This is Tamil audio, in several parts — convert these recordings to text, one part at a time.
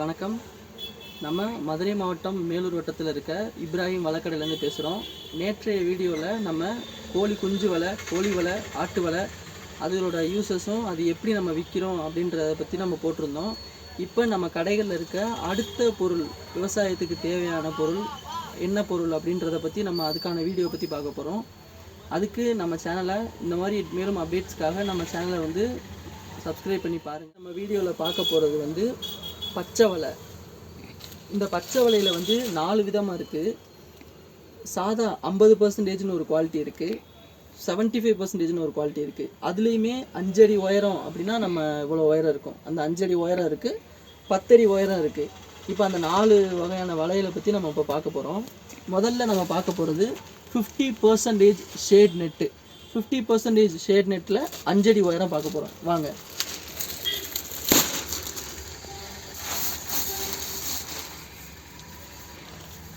வணக்கம். நம்ம மதுரை மாவட்டம் மேலூர் வட்டத்தில் இருக்க இப்ராஹிம் வழக்கடையிலேருந்து பேசுகிறோம். நேற்றைய வீடியோவில் நம்ம கோழி குஞ்சு வலை கோழி வலை ஆட்டு வலை அதோட யூசஸும் அது எப்படி நம்ம விற்கிறோம் அப்படின்றத பற்றி நம்ம போட்டிருந்தோம். இப்போ நம்ம கடைகளில் இருக்க அடுத்த பொருள் விவசாயத்துக்கு தேவையான பொருள் என்ன பொருள் அப்படின்றத பற்றி நம்ம அதுக்கான வீடியோ பற்றி பார்க்க போகிறோம் அதுக்கு நம்ம சேனலை இந்த மாதிரி மேலும் அப்டேட்ஸ்க்காக நம்ம சேனலை வந்து சப்ஸ்கிரைப் பண்ணி பாருங்கள் நம்ம வீடியோவில் பார்க்க போகிறது வந்து பச்சை வலை. இந்த பச்சை வலையில் வந்து நாலு விதமாக இருக்குது சாதா ஐம்பது பர்சன்டேஜ்னு ஒரு குவாலிட்டி இருக்குது செவன்ட்டி ஃபைவ் பர்சன்டேஜ்னு ஒரு குவாலிட்டி இருக்குது அதுலேயுமே அஞ்சடி உயரம் அப்படின்னா நம்ம இவ்வளோ உயரம் இருக்கும். அந்த அஞ்சடி உயரம் இருக்குது பத்தடி உயரம் இருக்குது இப்போ அந்த நாலு வகையான வலைகளை பற்றி நம்ம இப்போ பார்க்க போகிறோம் முதல்ல நம்ம பார்க்க போகிறது fifty percentage shade net fifty percentage shade நெட்டில் அஞ்சடி உயரம் பார்க்க போகிறோம் வாங்க.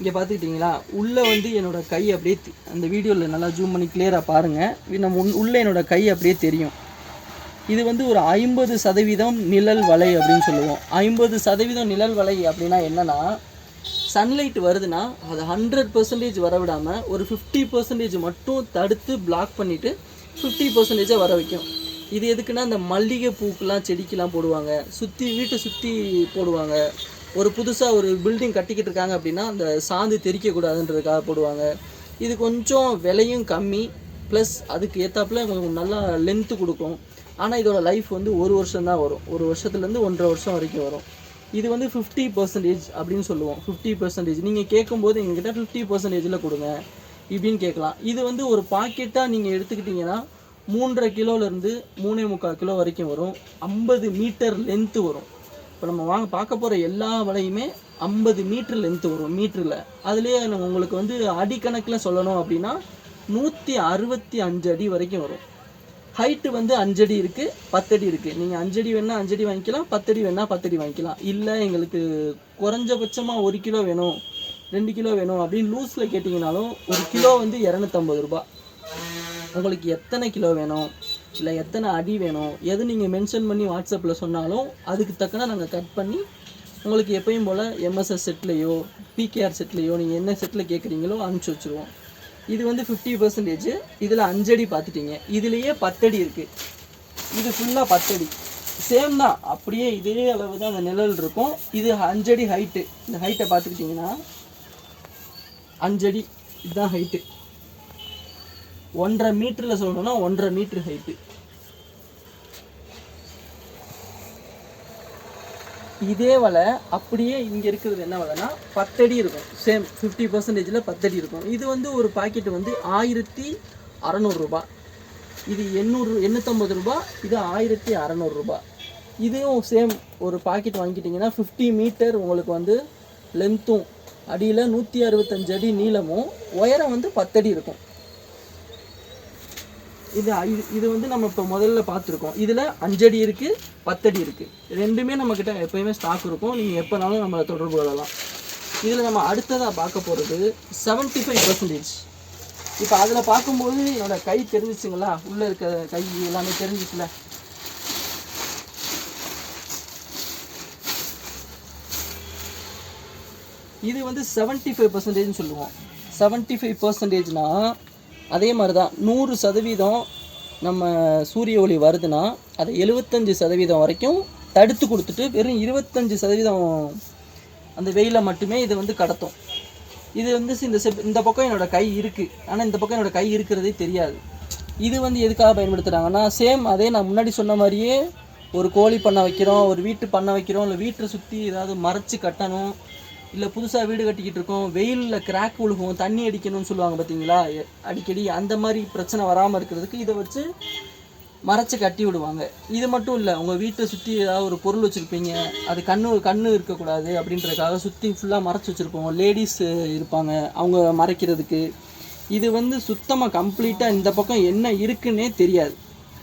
இங்கே பார்த்துக்கிட்டிங்களா உள்ளே வந்து என்னோட கை அப்படியே அந்த வீடியோவில் நல்லா ஜூம் பண்ணி கிளியராக பாருங்கள் நம்ம உள்- உள்ளே என்னோட கை அப்படியே தெரியும். இது வந்து ஒரு ஐம்பது சதவீதம் நிழல் வலை அப்படின்னு சொல்லுவோம். ஐம்பது சதவீதம் நிழல் வலை அப்படின்னா என்னென்னா சன்லைட் வருதுன்னா அதை ஹண்ட்ரட் பர்சன்டேஜ் வர விடாமல் ஒரு ஃபிஃப்டி பர்சன்டேஜ் மட்டும் தடுத்து பிளாக் பண்ணிவிட்டு ஃபிஃப்டி பர்சன்டேஜை வர வைக்கும். இது எதுக்குன்னா இந்த மல்லிகை பூக்கெலாம் செடிக்கெலாம் போடுவாங்க. சுற்றி வீட்டை சுற்றி போடுவாங்க. ஒரு புதுசாக ஒரு பில்டிங் கட்டிக்கிட்டு இருக்காங்க அப்படின்னா அந்த சாந்து தெறிக்கக்கூடாதுன்றதுக்காக போடுவாங்க. இது கொஞ்சம் விலையும் கம்மி. ப்ளஸ் அதுக்கு ஏற்றாப்புல கொஞ்சம் நல்லா லென்த்து கொடுக்கும். ஆனால் இதோட லைஃப் வந்து ஒரு வருஷம் தான் வரும். ஒரு வருஷத்துலேருந்து ஒன்றரை வருஷம் வரைக்கும் வரும். இது வந்து ஃபிஃப்டி பர்சன்டேஜ் அப்படின்னு சொல்லுவோம். ஃபிஃப்டி பர்சன்டேஜ் நீங்கள் கேட்கும்போது எங்ககிட்ட ஃபிஃப்டி பர்சன்டேஜில் கொடுங்க. இப்படின்னு கேட்கலாம். இது வந்து ஒரு பாக்கெட்டாக நீங்கள் எடுத்துக்கிட்டிங்கன்னா மூன்றரை கிலோலேருந்து மூணே முக்கால் கிலோ வரைக்கும் வரும். ஐம்பது மீட்டர் லென்த்து வரும். இப்போ நம்ம வாங்க பார்க்க போகிற எல்லா வலையுமே ஐம்பது மீட்ரு லென்த்து வரும் மீட்டரில் அதுலேயே நம்ம உங்களுக்கு வந்து அடிக்கணக்கில் சொல்லணும் அப்படின்னா நூற்றி அறுபத்தி அஞ்சு அடி வரைக்கும் வரும். ஹைட்டு வந்து அஞ்சடி இருக்குது பத்தடி இருக்குது நீங்கள் அஞ்சடி வேணால் அஞ்சடி வாங்கிக்கலாம் பத்தடி வேணால் பத்தடி வாங்கிக்கலாம். இல்லை எங்களுக்கு குறைஞ்சபட்சமாக ஒரு கிலோ வேணும் ரெண்டு கிலோ வேணும் அப்படின்னு லூஸில் கேட்டிங்கனாலும் ஒரு கிலோ வந்து இரநூத்தம்பது ரூபாய். உங்களுக்கு எத்தனை கிலோ வேணும்? இல்லை எத்தனை அடி வேணும் எது நீங்கள் மென்ஷன் பண்ணி வாட்ஸ்அப்பில் சொன்னாலும் அதுக்கு தக்கன நாங்கள் கட் பண்ணி உங்களுக்கு எப்பயும் போல் எம்எஸ்எஸ் செட்லேயோ பிகேஆர் செட்லேயோ நீங்கள் என்ன செட்டில் கேட்குறீங்களோ அனுப்பிச்சி வச்சுருவோம். இது வந்து ஃபிஃப்டி பர்சன்டேஜ் இதில் அஞ்சடி பார்த்துட்டீங்க இதுலேயே பத்தடி இருக்குது இது ஃபுல்லாக பத்தடி. சேம் தான். அப்படியே இதே அளவு தான் அந்த நிழல் இருக்கும். இது அஞ்சடி ஹைட்டு இந்த ஹைட்டை பார்த்துக்கிட்டிங்கன்னா அஞ்சடி இதுதான் ஹைட்டு ஒன்றரை மீட்டரில் சொல்லணும்னா ஒன்றரை மீட்ரு ஹைட்டு இதே வலை அப்படியே இங்கே இருக்கிறது என்ன வலைனா பத்தடி இருக்கும். சேம் ஃபிஃப்டி பர்சன்டேஜில் பத்தடி இருக்கும். இது வந்து ஒரு பாக்கெட் வந்து ஆயிரத்தி அறநூறுரூபா இது எண்ணூறு எண்ணூற்றம்பது ரூபா இது ஆயிரத்தி அறநூறுரூபா இதுவும் சேம் ஒரு பாக்கெட் வாங்கிட்டிங்கன்னா ஃபிஃப்டி மீட்டர் உங்களுக்கு வந்து லென்த்தும் அடியில் நூற்றி அறுபத்தஞ்சு அடி நீளமும் உயரம் வந்து பத்தடி இருக்கும். இது இது வந்து நம்ம இப்போ முதல்ல பார்த்துருக்கோம். இதில் அஞ்சடி இருக்குது பத்தடி இருக்குது ரெண்டுமே நம்மக்கிட்ட எப்போயுமே ஸ்டாக் இருக்கும். நீங்கள் எப்போனாலும் நம்மளை தொடர்பு கொள்ளலாம். இதில் நம்ம அடுத்ததாக பார்க்க போகிறது செவன்ட்டி ஃபைவ் பர்சன்டேஜ் இப்போ அதில் பார்க்கும்போது என்னோட கை தெரிஞ்சிச்சுங்களா? உள்ளே இருக்க கை எல்லாமே தெரிஞ்சிச்சுல? இது வந்து செவன்ட்டி ஃபைவ் பர்சன்டேஜ்னு சொல்லுவோம். செவன்ட்டி ஃபைவ் பர்சன்டேஜ்னால் அதே மாதிரி தான் நூறு சதவீதம் நம்ம சூரிய ஒளி வருதுன்னா அதை எழுபத்தஞ்சு சதவீதம் வரைக்கும் தடுத்து கொடுத்துட்டு வெறும் இருபத்தஞ்சு சதவீதம் அந்த வெயிலை மட்டுமே இது வந்து கடத்தும். இது வந்து இந்த செப் இந்த பக்கம் என்னோடய கை இருக்குது ஆனால் இந்த பக்கம் என்னோட கை இருக்கிறதே தெரியாது. இது வந்து எதுக்காக பயன்படுத்துகிறாங்கன்னா சேம் அதே நான் முன்னாடி சொன்ன மாதிரியே ஒரு கோழி பண்ண வைக்கிறோம் ஒரு வீட்டு பண்ண வைக்கிறோம் இல்லை வீட்டை சுற்றி ஏதாவது மறைச்சி கட்டணும் இல்லை புதுசாக வீடு கட்டிக்கிட்டு இருக்கோம் வெயிலில் கிராக் விழுகும் தண்ணி அடிக்கணும்னு சொல்லுவாங்க பார்த்தீங்களா அடிக்கடி அந்த மாதிரி பிரச்சனை வராமல் இருக்கிறதுக்கு இதை வச்சு மறைச்சு கட்டி விடுவாங்க. இது மட்டும் இல்லை உங்கள் வீட்டை சுற்றி ஏதாவது ஒரு பொருள் வச்சுருப்பீங்க அது கண்ணு கண்ணு இருக்கக்கூடாது அப்படின்றதுக்காக சுற்றி ஃபுல்லாக மறைச்சி வச்சுருப்போம். லேடிஸ் இருப்பாங்க அவங்க மறைக்கிறதுக்கு. இது வந்து சுத்தமாக கம்ப்ளீட்டாக இந்த பக்கம் என்ன இருக்குன்னே தெரியாது.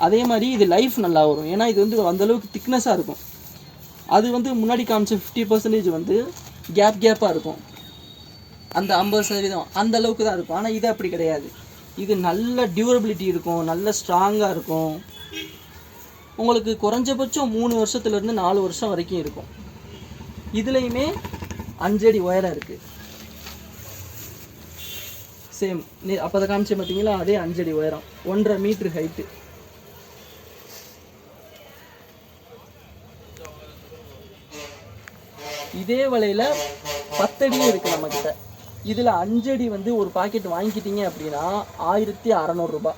அதே மாதிரி இது லைஃப் நல்லா வரும். ஏன்னா இது வந்து அந்தளவுக்கு திக்னஸாக இருக்கும். அது வந்து முன்னாடி காமிச்ச ஃபிஃப்டி பர்சன்டேஜ் வந்து கேப் கேப்பாக இருக்கும். அந்த ஐம்பது சதவீதம் அந்த அளவுக்கு தான் இருக்கும். ஆனால் இது அப்படி கிடையாது. இது நல்ல டியூரபிலிட்டி இருக்கும் நல்ல ஸ்ட்ராங்காக இருக்கும். உங்களுக்கு குறைஞ்சபட்சம் மூணு வருஷத்துலேருந்து நாலு வருஷம் வரைக்கும் இருக்கும். இதுலேயுமே அஞ்சடி ஒயராக இருக்குது சேம் நீ அப்போ அதை காமிச்சேன் பார்த்தீங்களா அதே அஞ்சடி உயரம். ஒன்றரை மீட்ரு ஹைட்டு இதே வலையில் பத்தடியும் இருக்குது நம்மக்கிட்ட இதில் அஞ்சடி வந்து ஒரு பாக்கெட் வாங்கிக்கிட்டீங்க அப்படின்னா ஆயிரத்தி அறநூறுபா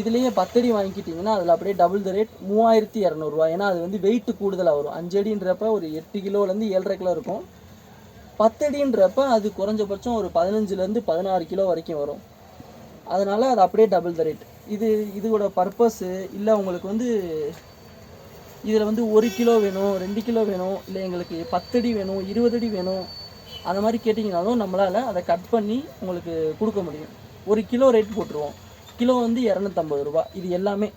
இதுலேயே பத்தடி வாங்கிக்கிட்டிங்கன்னா அதில் அப்படியே டபுள் த ரேட் மூவாயிரத்தி இரநூறுவா ஏன்னா அது வந்து வெயிட்டு கூடுதலாக வரும். அஞ்சடின்றப்ப ஒரு எட்டு கிலோலேருந்து ஏழரை கிலோ இருக்கும். பத்தடின்றப்ப அது குறைஞ்சபட்சம் ஒரு பதினஞ்சுலேருந்து பதினாறு கிலோ வரைக்கும் வரும். அதனால் அது அப்படியே டபுள் த ரேட் இது இதோட பர்பஸ்ஸு இல்லை உங்களுக்கு வந்து இதில் வந்து ஒரு கிலோ வேணும் ரெண்டு கிலோ வேணும் இல்லை எங்களுக்கு பத்தடி வேணும் இருபது அடி வேணும் அந்த மாதிரி கேட்டிங்கனாலும் நம்மளால் அதை கட் பண்ணி உங்களுக்கு கொடுக்க முடியும். ஒரு கிலோ ரேட் போட்டுருவோம். கிலோ வந்து இரநூத்தம்பது ரூபா இது எல்லாமே.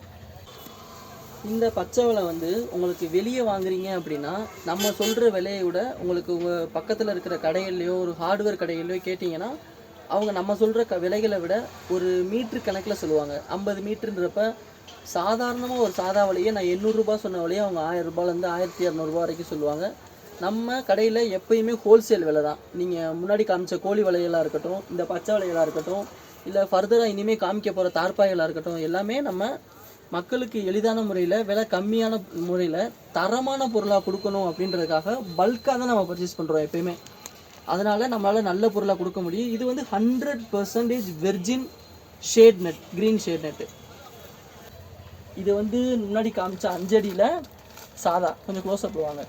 இந்த பச்சை விலை வந்து உங்களுக்கு வெளியே வாங்குறீங்க அப்படின்னா நம்ம சொல்கிற விலையை விட உங்களுக்கு உங்கள் பக்கத்தில் இருக்கிற கடைகள்லையோ ஒரு ஹார்ட்வேர் கடைகள்லையோ கேட்டிங்கன்னா அவங்க நம்ம சொல்கிற க விலைகளை விட ஒரு மீட்ரு கணக்கில் சொல்லுவாங்க. ஐம்பது மீட்ருன்றப்ப சாதாரணமாக ஒரு சாதா வலையே நான் எண்ணூறுரூபா சொன்ன வலையே அவங்க ஆயிரம் ரூபாயிலேருந்து ஆயிரத்தி இரநூறுபா வரைக்கும் சொல்லுவாங்க. நம்ம கடையில் எப்பயுமே ஹோல்சேல் விலை தான். நீங்கள் முன்னாடி காமிச்ச கோழி வலைகளாக இருக்கட்டும் இந்த பச்சை வலைகளாக இருக்கட்டும் இல்லை ஃபர்தராக இனிமேல் காமிக்க போகிற தார்ப்பாய்களாக இருக்கட்டும் எல்லாமே நம்ம மக்களுக்கு எளிதான முறையில் விலை கம்மியான முறையில் தரமான பொருளாக கொடுக்கணும் அப்படின்றதுக்காக பல்காக தான் நம்ம பர்ச்சேஸ் பண்ணுறோம் எப்பயுமே. அதனால் நம்மளால் நல்ல பொருளாக கொடுக்க முடியும். இது வந்து hundred percentage virgin shade net green shade net இது வந்து முன்னாடி காமிச்ச அஞ்சடியில் சாதா கொஞ்சம் க்ளோஸ்அப் வாங்க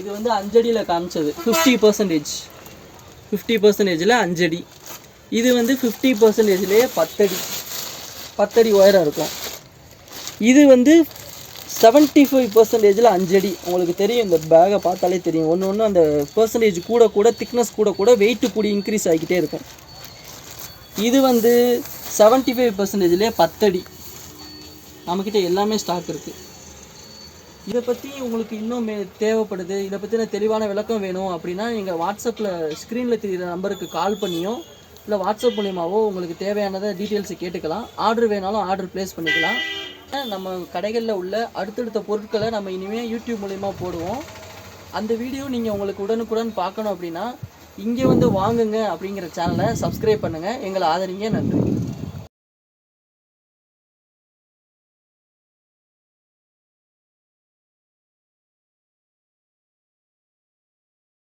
இது வந்து அஞ்சடியில் காமிச்சது. ஃபிஃப்டி பர்சன்டேஜ் ஃபிஃப்டி பர்சன்டேஜில் அஞ்சடி. இது வந்து ஃபிஃப்டி பர்சன்டேஜ்லேயே பத்தடி. பத்தடி உயரம் இருக்கும். இது வந்து செவன்ட்டி ஃபைவ் பர்சன்டேஜில் அஞ்சடி. உங்களுக்கு தெரியும் இந்த பேகை பார்த்தாலே தெரியும். ஒன்று ஒன்று அந்த பர்சன்டேஜ் கூட கூட திக்னஸ் கூட கூட வெயிட்டு கூடி இன்க்ரீஸ் ஆகிக்கிட்டே இருக்கும். இது வந்து செவன்ட்டி ஃபைவ் பர்சன்டேஜ்லேயே பத்தடி. நம்மக்கிட்ட எல்லாமே ஸ்டாக் இருக்குது இதை பற்றி உங்களுக்கு இன்னும் மே தேவைப்படுது. இதை பற்றின தெளிவான விளக்கம் வேணும் அப்படின்னா நீங்கள் வாட்ஸ்அப்பில் ஸ்க்ரீனில் தெரியுற நம்பருக்கு கால் பண்ணியோ இல்லை வாட்ஸ்அப் மூலியமாகவோ உங்களுக்கு தேவையானதை டீட்டெயில்ஸை கேட்டுக்கலாம். ஆர்டர் வேணாலும் ஆர்டர் ப்ளேஸ் பண்ணிக்கலாம். நம்ம கடைகளில் உள்ள அடுத்தடுத்த பொருட்களை நம்ம இனிமேல் யூடியூப் மூலிமா போடுவோம். அந்த வீடியோ நீங்கள் உங்களுக்கு உடனுக்குடன் பார்க்கணும் அப்படின்னா இங்கே வந்து வாங்குங்க அப்படிங்கிற சேனலை சப்ஸ்கிரைப் பண்ணுங்கள் எங்களை ஆதரிங்க. நன்றி.